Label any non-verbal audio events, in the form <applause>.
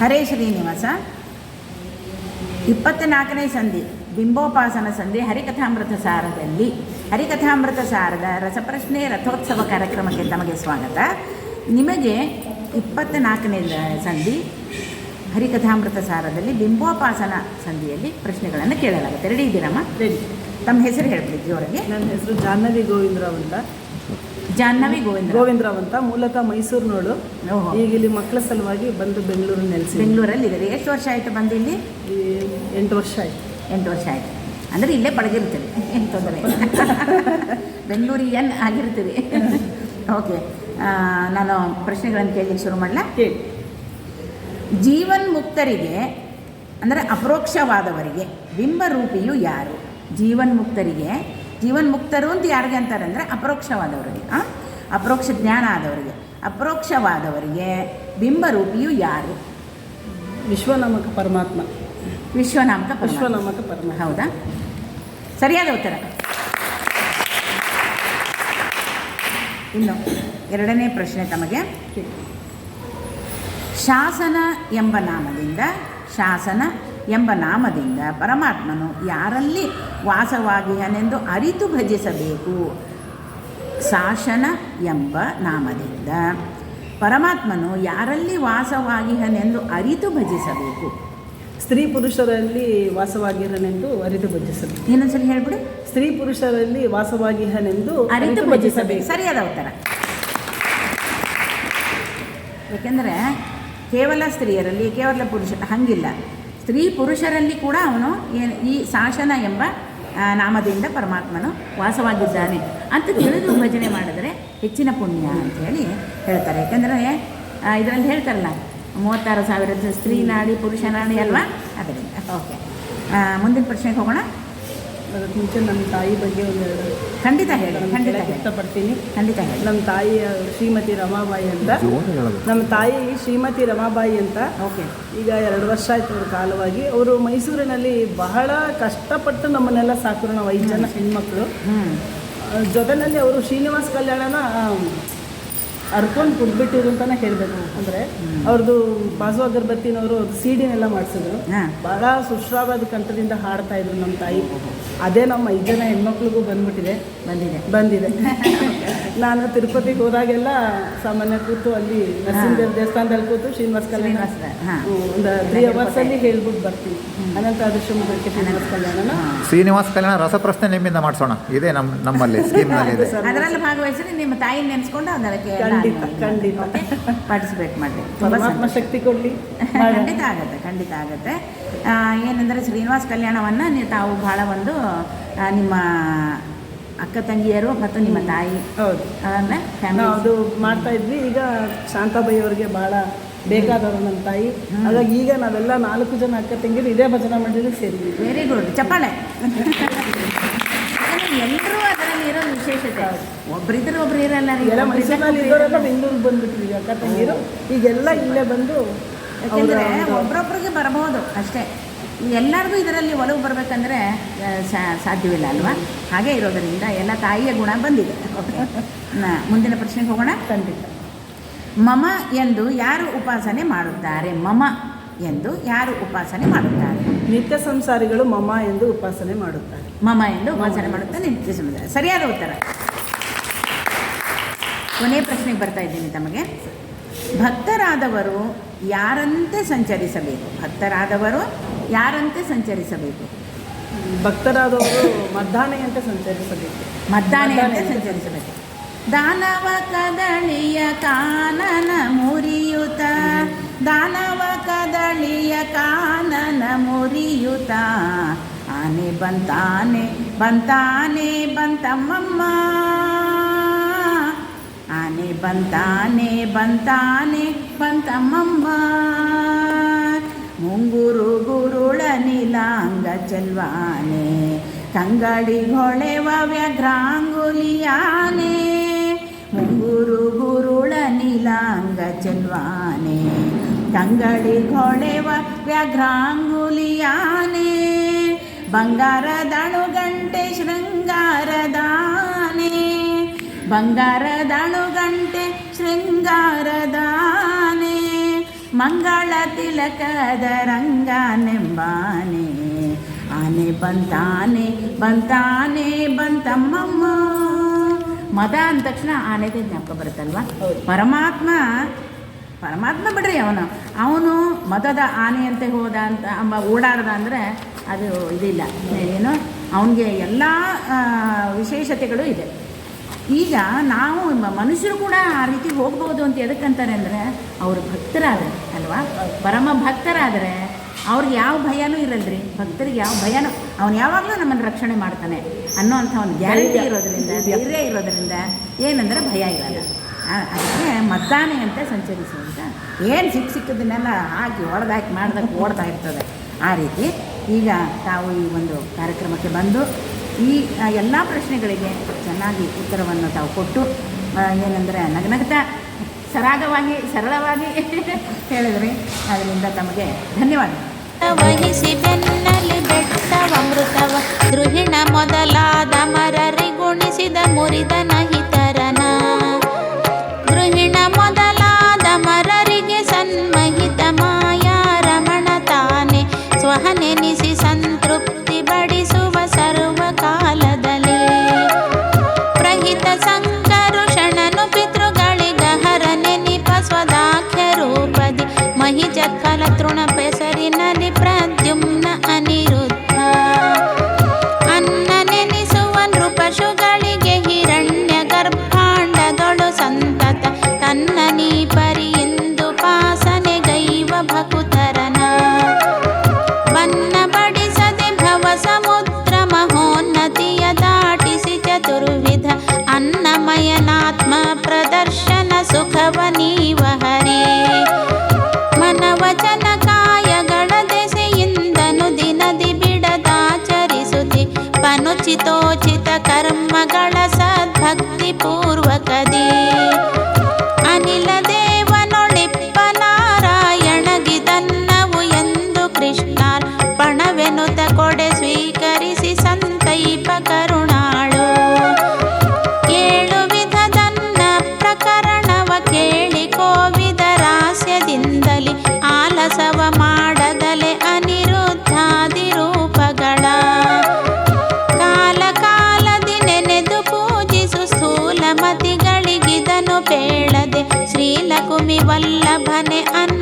ಹರೇ ಶ್ರೀನಿವಾಸ. ಇಪ್ಪತ್ತ್ನಾಲ್ಕನೇ ಸಂಧಿ ಬಿಂಬೋಪಾಸನ ಸಂಧಿ ಹರಿಕಥಾಮೃತ ಸಾರದಲ್ಲಿ. ಹರಿಕಥಾಮೃತ ಸಾರದ ರಸಪ್ರಶ್ನೆ ರಥೋತ್ಸವ ಕಾರ್ಯಕ್ರಮಕ್ಕೆ ತಮಗೆ ಸ್ವಾಗತ. ನಿಮಗೆ ಇಪ್ಪತ್ತ್ನಾಲ್ಕನೇ ಸಂಧಿ ಹರಿಕಥಾಮೃತ ಸಾರದಲ್ಲಿ ಬಿಂಬೋಪಾಸನ ಸಂಧಿಯಲ್ಲಿ ಪ್ರಶ್ನೆಗಳನ್ನು ಕೇಳಲಾಗುತ್ತೆ. ರೆಡಿ ಇದ್ದೀರಮ್ಮ ರೆಡಿ ತಮ್ಮ ಹೆಸರು ಹೇಳ್ಬಿಡಿ ಜೋರಿಗೆ. ನನ್ನ ಹೆಸರು ಜಾಹ್ನವಿ ಗೋವಿಂದರಾವ್ ಅಂತ. ಜಾಹ್ನವಿ ಗೋವಿಂದ ಗೋವಿಂದರಾವ್ ಅಂತ ಮೂಲತಃ ಮೈಸೂರಿನೋಳು ಈಗ ಇಲ್ಲಿ ಮಕ್ಕಳ ಸಲುವಾಗಿ ಬಂದು ಬೆಂಗಳೂರು ನೆಲೆಸಿ ಬೆಂಗಳೂರಲ್ಲಿ ಇದ್ದಾರೆ ಎಷ್ಟು ವರ್ಷ ಆಯಿತು ಬಂದು ಇಲ್ಲಿ? ಎಂಟು ವರ್ಷ ಆಯ್ತು. ಎಂಟು ವರ್ಷ ಆಯಿತು. ಅಂದರೆ ಇಲ್ಲೇ ಪಳಗಿರ್ತೀರಿ ಏನು ತೊಂದರೆ ಬೆಂಗಳೂರಿಗೆ ಬೆಂಗಳೂರಿಯನ್ ಆಗಿರ್ತೀರಿ ಓಕೆ. ನಾನು ಪ್ರಶ್ನೆಗಳನ್ನು ಕೇಳಲಿಕ್ಕೆ ಶುರು ಮಾಡಲ? ಕೇಳಿ. ಜೀವನ್ ಮುಕ್ತರಿಗೆ ಅಂದರೆ ಅಪರೋಕ್ಷವಾದವರಿಗೆ ಬಿಂಬರೂಪಿಯು ಯಾರು? ಜೀವನ್ ಮುಕ್ತರಿಗೆ ಜೀವನ್ ಮುಕ್ತರು ಅಂತ ಯಾರಿಗೆ ಅಂತಾರೆ ಅಂದರೆ ಅಪರೋಕ್ಷವಾದವರಿಗೆ ಹಾಂ ಅಪರೋಕ್ಷ ಜ್ಞಾನ ಆದವರಿಗೆ. ಅಪರೋಕ್ಷವಾದವರಿಗೆ ಬಿಂಬರೂಪಿಯು ಯಾರು? ವಿಶ್ವನಾಮಕ ಪರಮಾತ್ಮ. ವಿಶ್ವನಾಮಕ. ವಿಶ್ವನಾಮಕ ಪರಮ ಹೌದಾ? ಸರಿಯಾದ ಉತ್ತರ. ಇನ್ನು ಎರಡನೇ ಪ್ರಶ್ನೆ ತಮಗೆ. ಶಾಸನ ಎಂಬ ನಾಮದಿಂದ ಶಾಸನ ಎಂಬ ನಾಮದಿಂದ ಪರಮಾತ್ಮನು ಯಾರಲ್ಲಿ ವಾಸವಾಗಿಯನೆಂದು ಅರಿತು ಭಜಿಸಬೇಕು? ಶಾಸನ ಎಂಬ ನಾಮದಿಂದ. ಪರಮಾತ್ಮನು ಯಾರಲ್ಲಿ ವಾಸವಾಗಿಹನೆಂದು ಅರಿತು ಭಜಿಸಬೇಕು? ಸ್ತ್ರೀ ಪುರುಷರಲ್ಲಿ ವಾಸವಾಗಿರನೆಂದು ಅರಿತು ಭಜಿಸಬೇಕು. ಇನ್ನೊಂದ್ಸಲಿ ಹೇಳ್ಬಿಡಿ. ಸ್ತ್ರೀ ಪುರುಷರಲ್ಲಿ ವಾಸವಾಗಿಹನೆಂದು ಅರಿತು ಭಜಿಸಬೇಕು. ಸರಿಯಾದ ಉತ್ತರ. ಯಾಕೆಂದರೆ ಕೇವಲ ಸ್ತ್ರೀಯರಲ್ಲಿ ಕೇವಲ ಪುರುಷ ಹಂಗಿಲ್ಲ. ಸ್ತ್ರೀ ಪುರುಷರಲ್ಲಿ ಕೂಡ ಅವನು ಈ ಶಾಸನ ಎಂಬ ನಾಮದಿಂದ ಪರಮಾತ್ಮನು ವಾಸವಾಗಿದ್ದಾನೆ ಅಂತ ತಿಳಿದು ಭಜನೆ ಮಾಡಿದರೆ ಹೆಚ್ಚಿನ ಪುಣ್ಯ ಅಂತ ಹೇಳಿ ಹೇಳ್ತಾರೆ. ಯಾಕಂದರೆ ಇದರಲ್ಲಿ ಹೇಳ್ತಾರಲ್ಲ, ಮೂವತ್ತಾರು ಸಾವಿರ ಸ್ತ್ರೀ ನಾಡಿ ಪುರುಷ ನಾಡಿ ಅಲ್ವಾ? ಅದರಿಂದ. ಓಕೆ ಮುಂದಿನ ಪ್ರಶ್ನೆಗೆ ಹೋಗೋಣ. ಅದಕ್ಕೆ ಮುಂಚೆ ನಮ್ಮ ತಾಯಿ ಬಗ್ಗೆ ಒಂದೆರಡು ಖಂಡಿತ ಹೇಳಿ ಖಂಡಿತ ಇಷ್ಟಪಡ್ತೀನಿ. ಖಂಡಿತ ಹೇಳಿ. ನಮ್ಮ ತಾಯಿ ಶ್ರೀಮತಿ ರಮಾಬಾಯಿ ಅಂತ. ನಮ್ಮ ತಾಯಿ ಶ್ರೀಮತಿ ರಮಾಬಾಯಿ ಅಂತ. ಓಕೆ. ಈಗ ಎರಡು ವರ್ಷ ಆಯಿತು ಅವ್ರ ಕಾಲವಾಗಿ. ಅವರು ಮೈಸೂರಿನಲ್ಲಿ ಬಹಳ ಕಷ್ಟಪಟ್ಟು ನಮ್ಮನ್ನೆಲ್ಲ ಸಾಕಿದ್ರು ನಾವು ಐದು ಜನ ಹೆಣ್ಮಕ್ಳು. ಜೊತೆಯಲ್ಲಿ ಜೊತೆನಲ್ಲಿ ಅವರು ಶ್ರೀನಿವಾಸ ಕಲ್ಯಾಣನ ಅರ್ಕೊಂಡು ಕುಡ್ಬಿಟ್ಟಿದ್ರು ಅಂತಾನೆ ಹೇಳಬೇಕು. ಅಂದರೆ ಅವ್ರದ್ದು ಬಾಸು ಅಗರ್ಬತ್ತಿನವರು ಸಿ ಡಿನೆಲ್ಲ ಮಾಡಿಸಿದ್ರು. ಬಹಳ ಸುಶ್ರಾವಾದ ಕಂಠದಿಂದ ಹಾಡ್ತಾ ಇದ್ರು ನಮ್ಮ ತಾಯಿ. ಅದೇ ನಮ್ಮ ಐದು ಜನ ಹೆಣ್ಮಕ್ಳಿಗೂ ಬಂದ್ಬಿಟ್ಟಿದೆ. ಬಂದಿದೆ. ಬಂದಿದೆ. <laughs> ನಾನು ತಿರುಪತಿಗೆ ಹೋದಾಗೆಲ್ಲ ಸಾಮಾನ್ಯ ಕೂತು ಅಲ್ಲಿ ನರಸಿಂಹದೇವ್ ದೇವಸ್ಥಾನದಲ್ಲಿ ಕೂತು ಶ್ರೀನಿವಾಸ ಕಲ್ಯಾಣ. ಒಂದು ತ್ರೀ ಅವರ್ಸಲ್ಲಿ ಹೇಳ್ಬಿಟ್ಟು ಬರ್ತೀನಿ. ಅನಂತ ಅದೃಶ್ಯಮುಖಕ್ಕೆ ಶ್ರೀನಿವಾಸ ಕಲ್ಯಾಣ ಶ್ರೀನಿವಾಸ ಕಲ್ಯಾಣ ರಸಪ್ರಶ್ನೆ ನಿಮ್ಮಿಂದ ಮಾಡಿಸೋಣ. ಇದೆ ನಮ್ಮ ನಮ್ಮಲ್ಲಿ <laughs> ಸ್ಕೀಮ್ನಲ್ಲಿ ಇದೆ. ಅದರಲ್ಲಿ ಭಾಗವಹಿಸಿ ನಿಮ್ಮ ತಾಯಿ ನೆನೆಸ್ಕೊಂಡು ಅದಕ್ಕೆ ಖಂಡಿತ, ಖಂಡಿತ. ಪಾರ್ಟಿಸಿಪೇಟ್ ಮಾಡಿ ಪರಮಾತ್ಮ ಶಕ್ತಿ ಕೊಡಲಿ. <laughs> ಖಂಡಿತ ಆಗುತ್ತೆ ಖಂಡಿತ ಆಗುತ್ತೆ. ಆ, ಏನಂದರೆ ಶ್ರೀನಿವಾಸ ಕಲ್ಯಾಣವನ್ನು ನೀವು ತಾವು ಬಹಳ ಒಂದು ನಿಮ್ಮ ಅಕ್ಕ ತಂಗಿಯರು ಮತ್ತು ನಿಮ್ಮ ತಾಯಿ. ಹೌದು. ಅದನ್ನ ನಾವು ಅದು ಮಾಡ್ತಾ ಇದ್ವಿ. ಈಗ ಶಾಂತಾಬಾಯಿ ಅವರಿಗೆ ಬಹಳ ಬೇಕಾದವರು ನಮ್ಮ ತಾಯಿ. ಹಾಗಾಗಿ ಈಗ ನಾವೆಲ್ಲ ನಾಲ್ಕು ಜನ ಅಕ್ಕ ತಂಗಿರು ಇದೇ ಭಜನಾ ಮಂಡಳಿಗೆ ಸೇರಿದ್ವಿ ವೆರಿ ಗುಡ್ ಚಪ್ಪಾಳೆ. <laughs> ಎಲ್ಲರೂ ಅದರಲ್ಲಿ ಇರೋ ವಿಶೇಷತೆ. ಒಬ್ಬರಿದ್ರೆ ಒಬ್ರು ಇರಲ್ಲ ರೀ ಎಲ್ಲ ಒಬ್ರಿದ್ರೆ ಮೈಸೂರಿನಲ್ಲಿ ಒಬ್ರು ಇರಲ್ಲ. ಬೆಂಗಳೂರಿಗೆ ಬಂದ್ಬಿಟ್ವಿ ಅಕ್ಕ ತಂಗಿರು ಈಗೆಲ್ಲ ಇಲ್ಲೇ ಬಂದು ಯಾಕೆಂದರೆ ಒಬ್ರೊಬ್ರಿಗೆ ಬರಬಹುದು ಅಷ್ಟೇ. ಎಲ್ಲರಿಗೂ ಇದರಲ್ಲಿ ಒಲವು ಬರಬೇಕಂದ್ರೆ ಸಾಧ್ಯವಿಲ್ಲ ಅಲ್ವಾ? ಹಾಗೆ ಇರೋದರಿಂದ ಎಲ್ಲ ತಾಯಿಯ ಗುಣ ಬಂದಿದೆ. ಮುಂದಿನ ಪ್ರಶ್ನೆಗೆ ಹೋಗೋಣ? ಖಂಡಿತ. ಮಮ ಎಂದು ಯಾರು ಉಪಾಸನೆ ಮಾಡುತ್ತಾರೆ? ಮಮ ಎಂದು ಯಾರು ಉಪಾಸನೆ ಮಾಡುತ್ತಾರೆ? ನಿತ್ಯ ಸಂಸಾರಿಗಳು ಮಮ ಎಂದು ಉಪಾಸನೆ ಮಾಡುತ್ತಾರೆ. ಮಮ ಎಂದು ಉಪಾಸನೆ ಮಾಡುತ್ತಾರೆ ನಿತ್ಯ ಸಂಸಾರ. ಸರಿಯಾದ ಉತ್ತರ. ಕೊನೆಯ ಪ್ರಶ್ನೆಗೆ ಬರ್ತಾ ಇದ್ದೀನಿ ತಮಗೆ. ಭಕ್ತರಾದವರು ಯಾರಂತೆ ಸಂಚರಿಸಬೇಕು? ಭಕ್ತರಾದವರು ಯಾರಂತೆ ಸಂಚರಿಸಬೇಕು? ಭಕ್ತರಾದವರು ಮದ್ದಾನೆಯಂತೆ ಸಂಚರಿಸಬೇಕು. ಮದ್ದಾನೆಯಂತೆ ಸಂಚರಿಸಬೇಕು. ದಾನವ ಕದಳಿಯ ಕಾನನ ಮುರಿಯುತ ದಾನವ ಕದಳಿಯ ಕಾನನ ಮುರಿಯುತ ಆನೆ ಬಂತಾನೆ ಬಂತಾನೆ ಬಂತಮ್ಮಮ್ಮ. ಆನೆ ಬಂತಾನೆ ಬಂತಾನೆ ಬಂತಮ್ಮಮ್ಮ. ಮುಂಗುರು ಗುರುಳ ನೀಲಾಂಗ ಚಲ್ವಾನೆ, ಕಂಗಡಿ ಹೊಳೆವ ವ್ಯಗ್ರಾಂಗುಲಿಯಾನೆ ಮುಂಗುರು ಗುರುಳ ನೀಲಾಂಗ ಚಲ್ವಾನೆ, ಕಂಗಡಿ ಹೊಳೆವ ವ್ಯಗ್ರಾಂಗುಲಿಯಾನೆ ಬಂಗಾರದಣು ಗಂಟೆ ಶೃಂಗಾರದಾನೆ ಬಂಗಾರದಣು ಗಂಟೆ ಶೃಂಗಾರದಾನೆ ಮಂಗಳ ತಿಲಕದ ರಂಗನೆಂಬಾನೆ ಆನೆ ಬಂತಾನೆ ಬಂತಾನೆ ಬಂತಮ್ಮಮ್ಮ. ಮದ ಅಂದ ತಕ್ಷಣ ಆನೆದೇ ಜ್ಞಾಪಕ ಬರುತ್ತಲ್ವ? ಪರಮಾತ್ಮ ಪರಮಾತ್ಮ ಬಿಡ್ರಿ ಅವನು. ಅವನು ಮತದ ಆನೆಯಂತೆ ಹೋದ ಅಂತ ಅಂಬ ಓಡಾಡ್ದ ಅಂದರೆ ಅದು ಇದಿಲ್ಲ. ಏನು? ಅವನಿಗೆ ಎಲ್ಲ ವಿಶೇಷತೆಗಳು ಇದೆ. ಈಗ ನಾವು ಮನುಷ್ಯರು ಕೂಡ ಆ ರೀತಿ ಹೋಗ್ಬೋದು ಅಂತ ಎದಕ್ಕಂತಾರೆ ಅಂದರೆ ಅವರು ಭಕ್ತರಾದರೆ ಅಲ್ವಾ? ಪರಮ ಭಕ್ತರಾದರೆ ಅವ್ರಿಗೆ ಯಾವ ಭಯನೂ ಇರಲ್ರಿ ಭಕ್ತರಿಗೆ ಯಾವ ಭಯನೂ ಅವನು ಯಾವಾಗಲೂ ನಮ್ಮನ್ನು ರಕ್ಷಣೆ ಮಾಡ್ತಾನೆ ಅನ್ನೋ ಅಂಥ ಒಂದು ಗ್ಯಾರಂಟಿ ಇರೋದ್ರಿಂದ ಧೈರ್ಯ ಇರೋದರಿಂದ ಏನಂದರೆ ಭಯ ಇರಲ್ಲ. ಅದಕ್ಕೆ ಮದ್ದಾನೆ ಅಂತ ಸಂಚರಿಸುವಂತ ಏನು ಸಿಕ್ಕ ಸಿಕ್ಕದನ್ನೆಲ್ಲ ಹಾಕಿ ಹೊಡೆದಾಕಿ ಮಾಡ್ದಕ್ಕೆ ಓಡ್ತಾ ಇರ್ತದೆ. ಆ ರೀತಿ ಈಗ ತಾವು ಈ ಒಂದು ಕಾರ್ಯಕ್ರಮಕ್ಕೆ ಬಂದು ಈ ಎಲ್ಲ ಪ್ರಶ್ನೆಗಳಿಗೆ ಚೆನ್ನಾಗಿ ಉತ್ತರವನ್ನು ತಾವು ಕೊಟ್ಟು ಏನಂದರೆ ನಗನಗತ ಸರಾಗವಾಗಿ, ಸರಳವಾಗಿ <laughs> ಹೇಳಿದ್ರಿ. ಅದರಿಂದ ತಮಗೆ ಧನ್ಯವಾದ ವಹಿಸಿ ಬೆನ್ನಲಿ ಬೆಟ್ಟವಮೃತವ ದ್ರುಹಿಣ ಮೊದಲಾದ ಮರರಿ ಗುಣಿಸಿದ ಮುರಿದ ಮೊದಲಾದ ಸುಖವನೀವ ಹರೇ ಮನವಚನ ಕಾಯಗಳದೆಸೆಯಿಂದನು ದಿನದಿ ಬಿಡದಾಚರಿಸುತ್ತಿ ಪನುಚಿತೋ ವಲ್ಲಭನೆ ಅನ್ನ